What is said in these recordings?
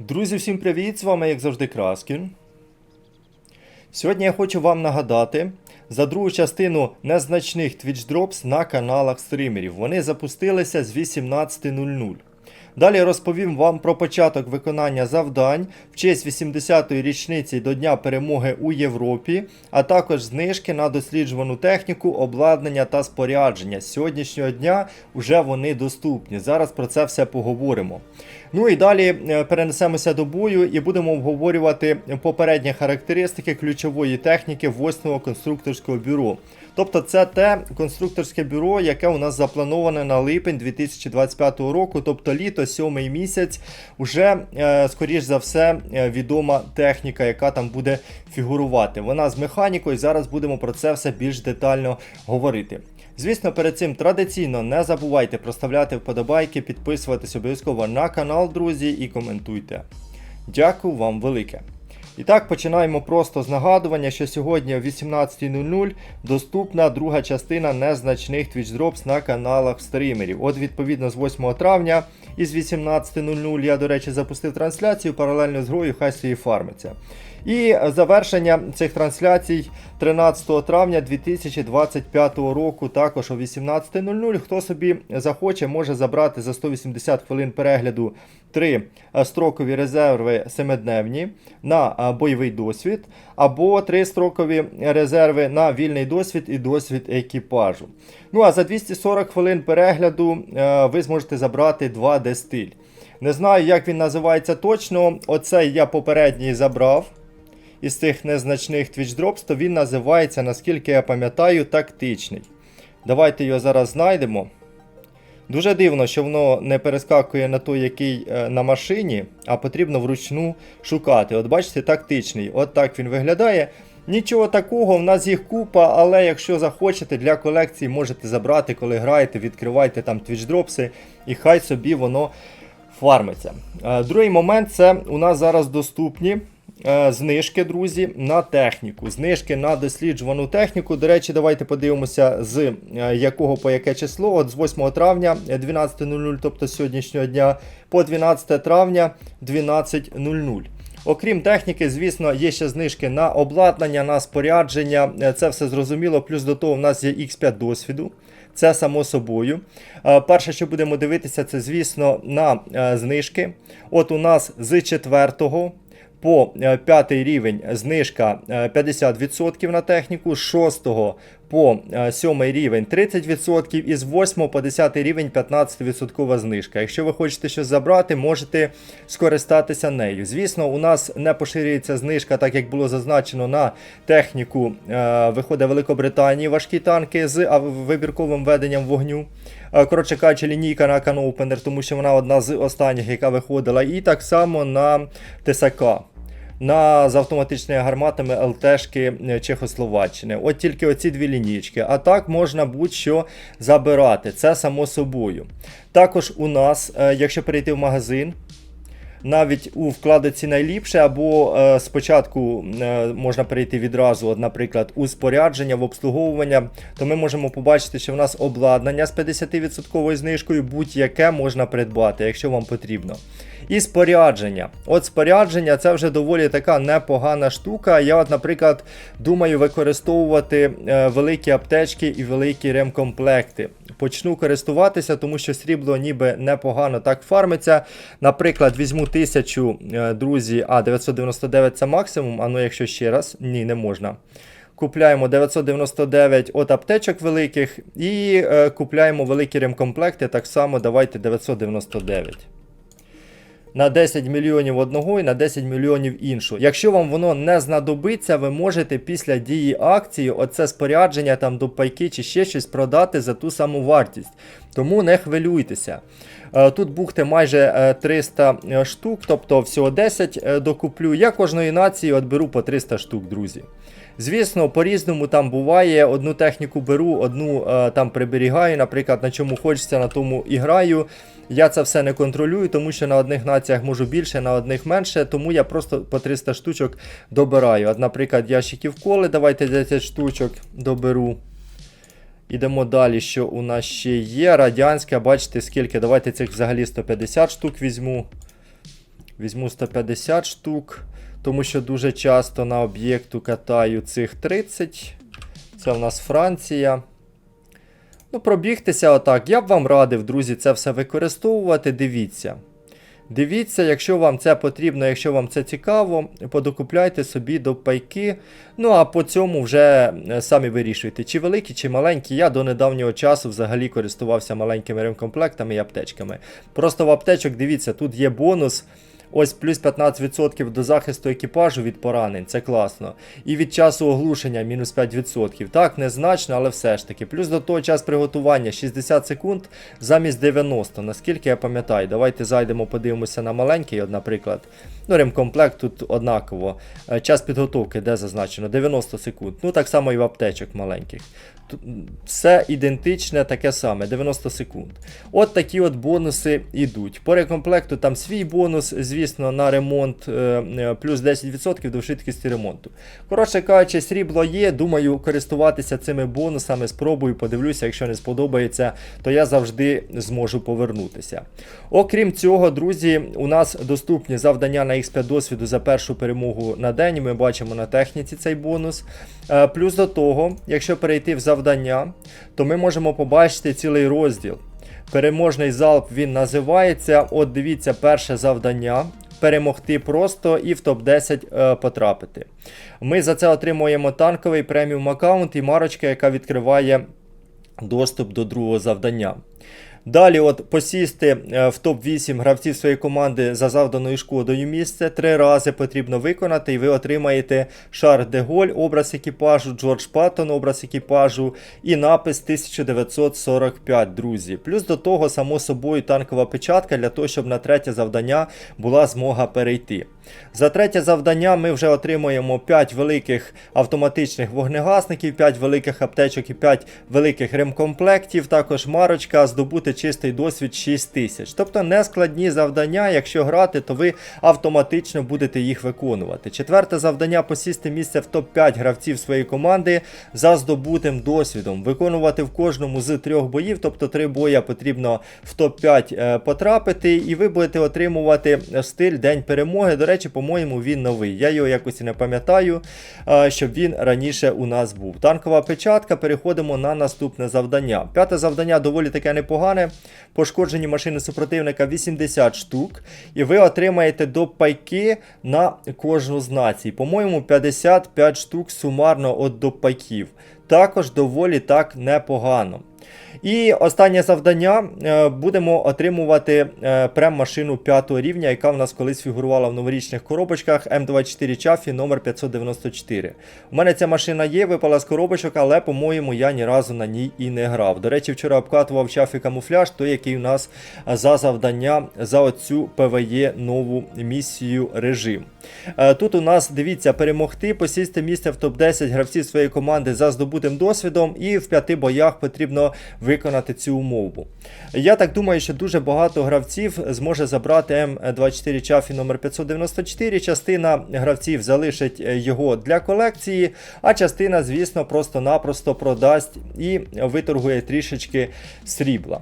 Друзі, всім привіт! З вами, як завжди, Краскін. Сьогодні я хочу вам нагадати за другу частину незначних Twitch Drops на каналах стрімерів. Вони запустилися з 18.00. Далі розповім вам про початок виконання завдань в честь 80-ї річниці до Дня перемоги у Європі, а також знижки на досліджувану техніку, обладнання та спорядження. З сьогоднішнього дня вже вони доступні. Зараз про це все поговоримо. Ну і далі е, перенесемося до бою і будемо обговорювати попередні характеристики ключової техніки 8-го конструкторського бюро. Тобто це те конструкторське бюро, яке у нас заплановане на липень 2025 року, тобто літо, сьомий місяць, уже, е, скоріш за все, е, відома техніка, яка там буде фігурувати. Вона з механікою. Зараз будемо про це все більш детально говорити. Звісно, перед цим традиційно не забувайте проставляти вподобайки, підписуватись обов'язково на канал, друзі, і коментуйте. Дякую вам велике. І так, починаємо просто з нагадування, що сьогодні о 18.00 доступна друга частина незначних Twitch Drops на каналах стрімерів. От, відповідно, з 8 травня і з 18.00 я, до речі, запустив трансляцію паралельно з грою, хай собі фармиться. І завершення цих трансляцій 13 травня 2025 року, також о 18.00. Хто собі захоче, може забрати за 180 хвилин перегляду три е, строкові резерви семидневні на е, бойовий досвід, або три строкові резерви на вільний досвід і досвід екіпажу. Ну а за 240 хвилин перегляду е, ви зможете забрати 2D стиль. Не знаю, як він називається точно. Оцей я попередній забрав із цих незначних Drops, то він називається, наскільки я пам'ятаю, тактичний. Давайте його зараз знайдемо. Дуже дивно, що воно не перескакує на той, який е, на машині, а потрібно вручну шукати. От бачите, тактичний. От так він виглядає. Нічого такого, в нас їх купа, але якщо захочете для колекції, можете забрати, коли граєте, відкривайте там твічдропси, і хай собі воно фармиться. Е, Другий момент це у нас зараз доступні знижки, друзі, на техніку. Знижки на досліджувану техніку. До речі, давайте подивимося, з е, якого по яке число. От з 8 травня е, 12.00, тобто з сьогоднішнього дня, по 12 травня 12.00. Окрім техніки, звісно, є ще знижки на обладнання, на спорядження. Е, Це все зрозуміло. Плюс до того, в нас є X5 досвіду. Це само собою. Е, Перше, що будемо дивитися, це, звісно, на е, знижки. От у нас з 4 по 5 рівень знижка е, 50% на техніку, з 6 по 7 рівень 30%, і з 8 по 10 рівень 15% знижка. Якщо ви хочете щось забрати, можете скористатися нею. Звісно, у нас не поширюється знижка, так як було зазначено на техніку. е, Виходить Великобританії важкі танки з вибірковим веденням вогню. Е, Коротше кажучи, лінійка на Canopender, тому що вона одна з останніх, яка виходила. І так само на ТСК. На з автоматичними гарматами ЛТшки е, Чехословаччини. От тільки оці дві лінійки. А так можна будь-що забирати. Це само собою. Також у нас, е, якщо перейти в магазин, навіть у вкладиці найліпше, або е, спочатку е, можна перейти відразу, наприклад, у спорядження, в обслуговування, то ми можемо побачити, що в нас обладнання з 50% знижкою будь-яке можна придбати, якщо вам потрібно. І спорядження. От спорядження це вже доволі така непогана штука. Я, от, наприклад, думаю використовувати е, великі аптечки і великі ремкомплекти. Почну користуватися, тому що срібло ніби непогано так фармиться. Наприклад, візьму 1000, е, друзі, а 999 це максимум, а ну якщо ще раз, ні, не можна. Купляємо 999 от аптечок великих і е, купляємо великі ремкомплекти. Так само давайте 999 на 10 мільйонів одного і на 10 мільйонів іншого. Якщо вам воно не знадобиться, ви можете після дії акції оце спорядження там до пайки чи ще щось продати за ту саму вартість. Тому не хвилюйтеся. Е, Тут бухти майже е, 300 штук, тобто всього 10 е, докуплю. Я кожної нації от беру по 300 штук, друзі. Звісно, по-різному там буває. Одну техніку беру, одну е, там приберігаю. Наприклад, на чому хочеться, на тому і граю. Я це все не контролюю, тому що на одних націях можу більше, на одних менше, тому я просто по 300 штучок добираю. От, наприклад, ящиків коли, давайте 10 штучок доберу. Ідемо далі, що у нас ще є. Радянська, бачите, скільки. Давайте цих взагалі 150 штук візьму. Візьму 150 штук, тому що дуже часто на об'єкту катаю цих 30. Це в нас Франція. Ну, пробігтися отак. Я б вам радив, друзі, це все використовувати. Дивіться. Дивіться, якщо вам це потрібно, якщо вам це цікаво, подокупляйте собі до пайки. Ну а по цьому вже е, самі вирішуйте, чи великі, чи маленькі. Я до недавнього часу взагалі користувався маленькими ремкомплектами і аптечками. Просто в аптечок, дивіться, тут є бонус. Ось плюс 15% до захисту екіпажу від поранень, це класно. І від часу оглушення мінус 5%. Так, незначно, але все ж таки. Плюс до того час приготування 60 секунд замість 90, наскільки я пам'ятаю. Давайте зайдемо, подивимося на маленький, наприклад. Ну, ремкомплект тут однаково. Е, Час підготовки, де зазначено? 90 секунд. Ну, так само і в аптечок маленьких. Все ідентичне, таке саме, 90 секунд. От такі от бонуси йдуть. По рекомплекту там свій бонус, звісно, на ремонт е, е, плюс 10% до швидкості ремонту. Коротше кажучи, срібло є. Думаю, користуватися цими бонусами, спробую, подивлюся, якщо не сподобається, то я завжди зможу повернутися. Окрім цього, друзі, у нас доступні завдання на X5 досвіду за першу перемогу на день. Ми бачимо на техніці цей бонус. Е, Плюс до того, якщо перейти в завдання, то ми можемо побачити цілий розділ. Переможний залп він називається. От дивіться, перше завдання. Перемогти просто і в топ-10 е, потрапити. Ми за це отримуємо танковий преміум аккаунт і марочка, яка відкриває доступ до другого завдання. Далі, от посісти е, в топ-8 гравців своєї команди за завданою шкодою місце. Три рази потрібно виконати, і ви отримаєте Шар де Голь, образ екіпажу, Джордж Паттон, образ екіпажу і напис 1945, друзі. Плюс до того, само собою, танкова печатка для того, щоб на третє завдання була змога перейти. За третє завдання ми вже отримуємо 5 великих автоматичних вогнегасників, 5 великих аптечок і 5 великих ремкомплектів. Також марочка, здобути чистий досвід 6 тисяч. Тобто не складні завдання. Якщо грати, то ви автоматично будете їх виконувати. Четверте завдання посісти місце в топ-5 гравців своєї команди за здобутим досвідом. Виконувати в кожному з трьох боїв, тобто три боя потрібно в топ-5 е, потрапити, і ви будете отримувати стиль День перемоги. До речі, по-моєму, він новий. Я його якось і не пам'ятаю, е, щоб він раніше у нас був. Танкова печатка. Переходимо на наступне завдання. П'яте завдання доволі таке непогане. Пошкоджені машини супротивника 80 штук. І ви отримаєте до пайки на кожну з націй. По-моєму, 55 штук сумарно от до пайків. Також доволі так непогано. І останнє завдання е, будемо отримувати е, прем-машину 5 рівня, яка в нас колись фігурувала в новорічних коробочках М24 Чафі номер 594. У мене ця машина є, випала з коробочок, але, по-моєму, я ні разу на ній і не грав. До речі, вчора обкатував Чафі камуфляж, той, який у нас за завдання за оцю ПВЕ нову місію режим. Е, Тут у нас дивіться перемогти, посісти місце в топ-10 гравців своєї команди за здобутим досвідом, і в п'яти боях потрібно виконати цю умову. Я так думаю, що дуже багато гравців зможе забрати М24 Чафі номер 594. Частина гравців залишить е, його для колекції, а частина, звісно, просто-напросто продасть і виторгує трішечки срібла.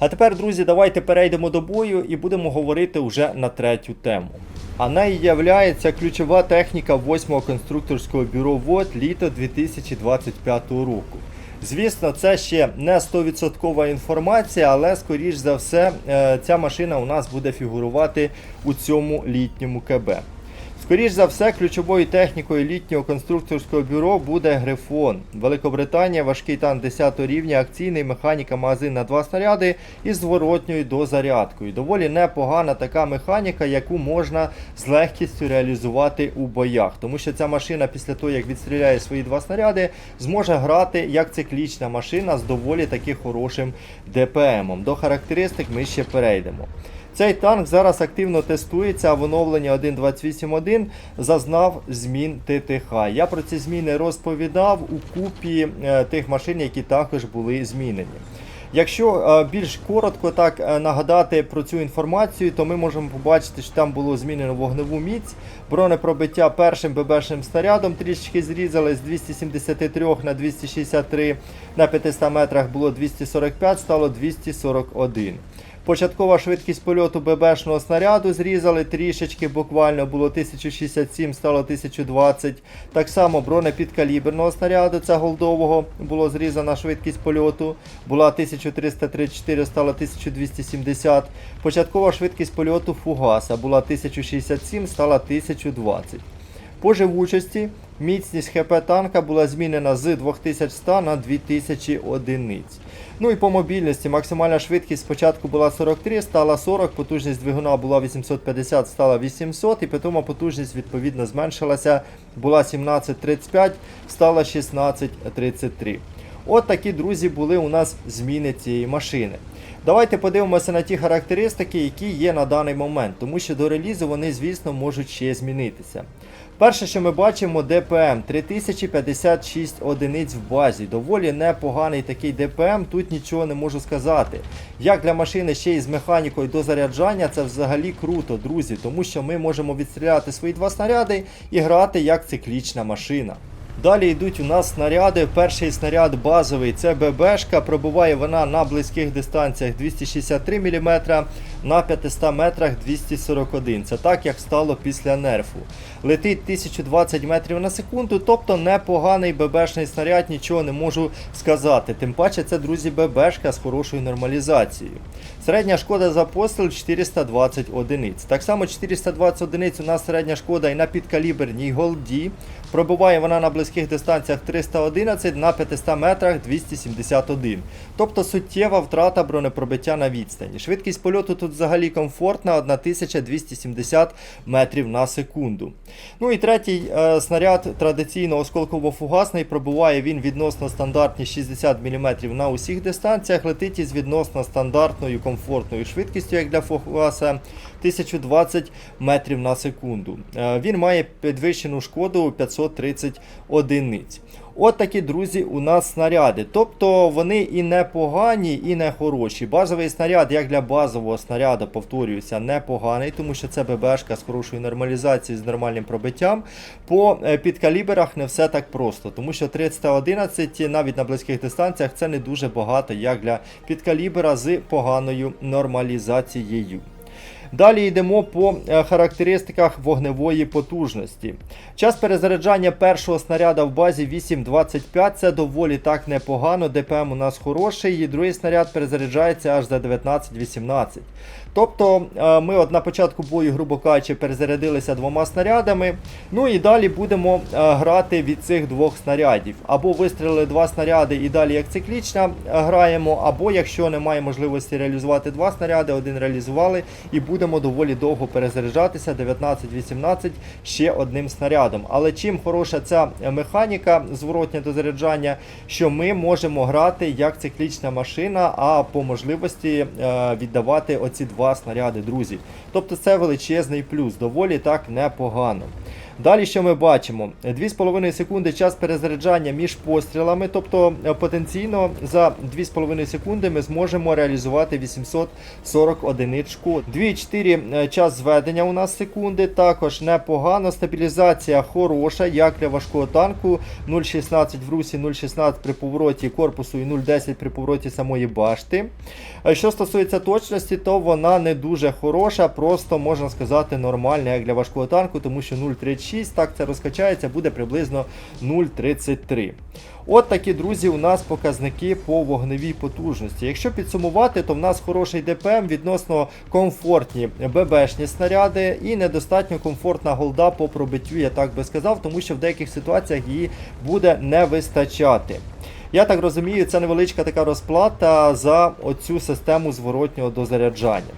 А тепер, друзі, давайте перейдемо до бою і будемо говорити вже на третю тему. А нею являється ключова техніка 8-го конструкторського бюро ВОД літо 2025 року. Звісно, це ще не 100% інформація, але скоріш за все е, ця машина у нас буде фігурувати у цьому літньому КБ. Скоріш за все, ключовою технікою літнього конструкторського бюро буде Грифон. Великобританія, важкий танк 10 рівня, акційний механіка магазин на 2 снаряди із зворотньою дозарядкою. Доволі непогана така механіка, яку можна з легкістю реалізувати у боях. Тому що ця машина після того, як відстріляє свої два снаряди, зможе грати як циклічна машина з доволі таки хорошим ДПМом. До характеристик ми ще перейдемо. Цей танк зараз активно тестується, в оновленні 1.28.1 зазнав змін ТТХ. Я про ці зміни розповідав у купі е, тих машин, які також були змінені. Якщо е, більш коротко так е, нагадати про цю інформацію, то ми можемо побачити, що там було змінено вогневу міць, бронепробиття першим ББшним снарядом трішечки зрізали з 273 на 263 на 500 метрах було 245, стало 241. Початкова швидкість польоту ББшного снаряду зрізали трішечки, буквально було 1067, стало 1020. Так само бронепідкаліберного снаряду, це голдового, було зрізана швидкість польоту, була 1334, стала 1270. Початкова швидкість польоту фугаса була 1067, стала 1020. По живучості міцність ХП танка була змінена з 2100 на 2000 одиниць. Ну і по мобільності максимальна швидкість спочатку була 43, стала 40, потужність двигуна була 850, стала 800, і питома потужність відповідно зменшилася, була 1735, стала 1633. От такі, друзі, були у нас зміни цієї машини. Давайте подивимося на ті характеристики, які є на даний момент, тому що до релізу вони, звісно, можуть ще змінитися. Перше, що ми бачимо, ДПМ 3056 одиниць в базі. Доволі непоганий такий ДПМ, тут нічого не можу сказати. Як для машини ще й з механікою до заряджання, це взагалі круто, друзі, тому що ми можемо відстріляти свої два снаряди і грати як циклічна машина. Далі йдуть у нас снаряди. Перший снаряд базовий це ББшка. Пробуває вона на близьких дистанціях 263 мм, на 500 метрах 241. Це так, як стало після нерфу. Летить 1020 метрів на секунду, тобто непоганий ББшний снаряд, нічого не можу сказати. Тим паче це, друзі, ББшка з хорошою нормалізацією. Середня шкода за постріл 420 одиниць. Так само 420 одиниць у нас середня шкода і на підкаліберній голді. Пробуває вона на близьких дистанціях 311, на 500 метрах 271. Тобто суттєва втрата бронепробиття на відстані. Швидкість польоту тут взагалі комфортна 1270 метрів на секунду. Ну і третій е, снаряд традиційно осколково-фугасний. Пробуває він відносно стандартні 60 мм на усіх дистанціях. Летить із відносно стандартною комфортною швидкістю, як для фокуса, 1020 метрів на секунду. Е, він має підвищену шкоду 530 одиниць. От такі, друзі, у нас снаряди. Тобто вони і не погані, і не хороші. Базовий снаряд, як для базового снаряду, повторююся, непоганий, тому що це ББшка з хорошою нормалізацією, з нормальним пробиттям. По е, підкаліберах не все так просто, тому що 311 навіть на близьких дистанціях це не дуже багато, як для підкалібера з поганою нормалізацією. Далі йдемо по е, характеристиках вогневої потужності. Час перезаряджання першого снаряда в базі 8.25, це доволі так непогано. ДПМ у нас хороший, і другий снаряд перезаряджається аж за 19.18. Тобто е, ми от на початку бою, грубо кажучи, перезарядилися двома снарядами. Ну і далі будемо е, грати від цих двох снарядів. Або вистрілили два снаряди і далі як циклічна е, граємо, або якщо немає можливості реалізувати два снаряди, один реалізували і будемо доволі довго перезаряджатися 19-18 ще одним снарядом. Але чим хороша ця механіка зворотня до заряджання, що ми можемо грати як циклічна машина, а по можливості віддавати оці два два снаряди, друзі. Тобто це величезний плюс, доволі так непогано. Далі що ми бачимо? 2,5 секунди час перезаряджання між пострілами, тобто е, потенційно за 2,5 секунди ми зможемо реалізувати 840 одиниць шкод. 2,4 е, час зведення у нас секунди, також непогано. Стабілізація хороша, як для важкого танку. 0,16 в русі, 0,16 при повороті корпусу і 0,10 при повороті самої башти. Е, що стосується точності, то вона не дуже хороша, просто можна сказати нормальна, як для важкого танку, тому що 0,36 0,6, так це розкачається, буде приблизно 0,33. От такі, друзі, у нас показники по вогневій потужності. Якщо підсумувати, то в нас хороший ДПМ, відносно комфортні ББшні снаряди і недостатньо комфортна голда по пробиттю, я так би сказав, тому що в деяких ситуаціях її буде не вистачати. Я так розумію, це невеличка така розплата за оцю систему зворотнього дозаряджання.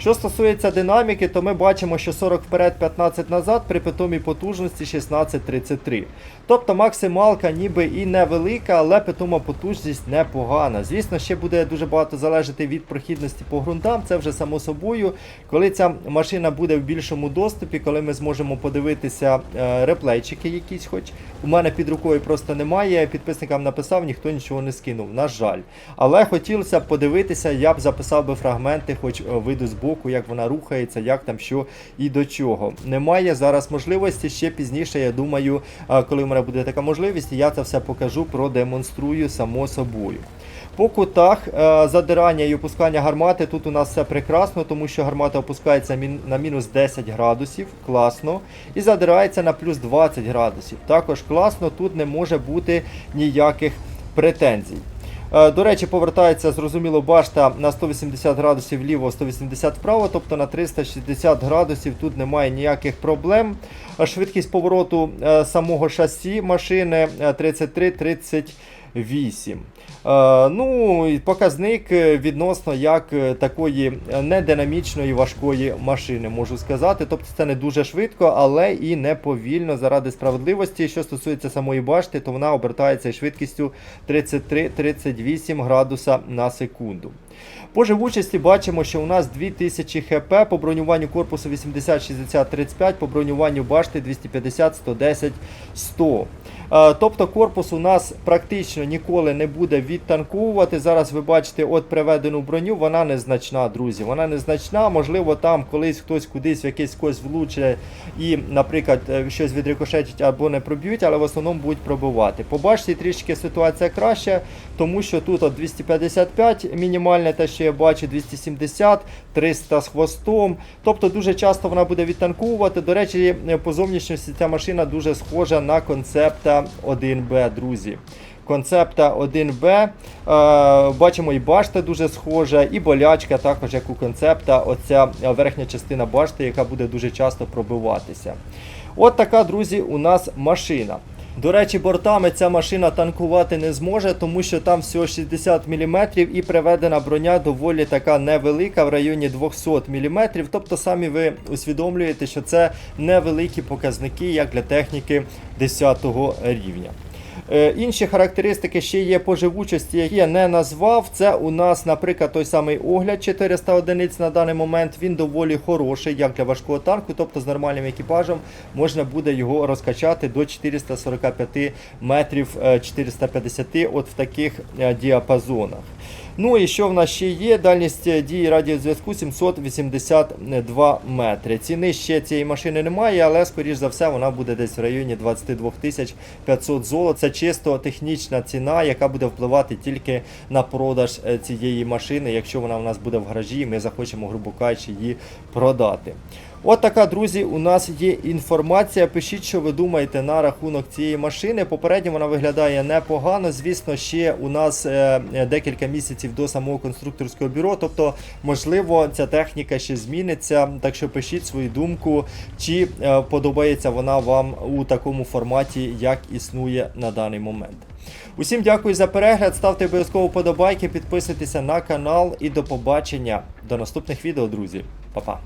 Що стосується динаміки, то ми бачимо, що 40 вперед, 15 назад при питомій потужності 16.33. Тобто максималка ніби і невелика, але питома потужність непогана. Звісно, ще буде дуже багато залежати від прохідності по ґрунтам, це вже само собою. Коли ця машина буде в більшому доступі, коли ми зможемо подивитися е, реплейчики якісь, хоч у мене під рукою просто немає. Підписникам написав, ніхто нічого не скинув, на жаль. Але хотілося б подивитися, я б записав би фрагменти, хоч е, виду з боку, як вона рухається, як там що і до чого. Немає зараз можливості ще пізніше, я думаю, коли в мене буде така можливість, я це все покажу, продемонструю само собою. По кутах задирання і опускання гармати тут у нас все прекрасно, тому що гармата опускається на мінус 10 градусів, класно, і задирається на плюс 20 градусів. Також класно, тут не може бути ніяких претензій. Е, до речі, повертається зрозуміло башта на 180 градусів ліво, 180 вправо, тобто на 360 градусів тут немає ніяких проблем. Швидкість повороту е, самого шасі машини е, 33-30. 8. Е, ну, Показник е, відносно як е, такої нединамічної важкої машини, можу сказати. Тобто це не дуже швидко, але і не повільно заради справедливості. Що стосується самої башти, то вона обертається швидкістю 33-38 градуса на секунду. По живучості бачимо, що у нас 2000 хп, по бронюванню корпусу 80-60-35, по бронюванню башти 250-110-100. Тобто корпус у нас практично ніколи не буде відтанковувати. Зараз ви бачите от приведену броню, вона незначна, друзі. Вона незначна. Можливо, там колись хтось кудись в якийсь когось влучить і, наприклад, е, щось відрикошетять або не проб'ють, але в основному будуть пробивати. По башті трішки ситуація краща, тому що тут от 255 мінімальне, те, що я бачу, 270, 300 з хвостом. Тобто дуже часто вона буде відтанковувати. До речі, е, по зовнішності ця машина дуже схожа на концепта 1Б, друзі. Концепта 1Б. Е, бачимо, і башта дуже схожа, і болячка також, як у концепта, оця верхня частина башти, яка буде дуже часто пробиватися. От така, друзі, у нас машина. До речі, бортами ця машина танкувати не зможе, тому що там всього 60 мм і приведена броня доволі така невелика, в районі 200 мм. Тобто самі ви усвідомлюєте, що це невеликі показники, як для техніки 10 рівня. Е, Інші характеристики ще є по живучості, які я не назвав. Це у нас, наприклад, той самий огляд 400 одиниць на даний момент. Він доволі хороший, як для важкого танку, тобто з нормальним екіпажем можна буде його розкачати до 445 метрів, е, 450 от в таких е, діапазонах. Ну і що в нас ще є? Дальність е, дії радіозв'язку 782 метри. Ціни ще цієї машини немає, але скоріш за все вона буде десь в районі 22 500 золот. Це чисто технічна ціна, яка буде впливати тільки на продаж е, цієї машини, якщо вона у нас буде в гаражі, і ми захочемо, грубо кажучи, її продати. От така, друзі, у нас є інформація. Пишіть, що ви думаєте на рахунок цієї машини. Попередньо вона виглядає непогано. Звісно, ще у нас е, е, декілька місяців до самого конструкторського бюро. Тобто, можливо, ця техніка ще зміниться. Так що пишіть свою думку, чи е, подобається вона вам у такому форматі, як існує на даний момент. Усім дякую за перегляд. Ставте обов'язково подобайки, підписуйтеся на канал і до побачення. До наступних відео, друзі. Па-па.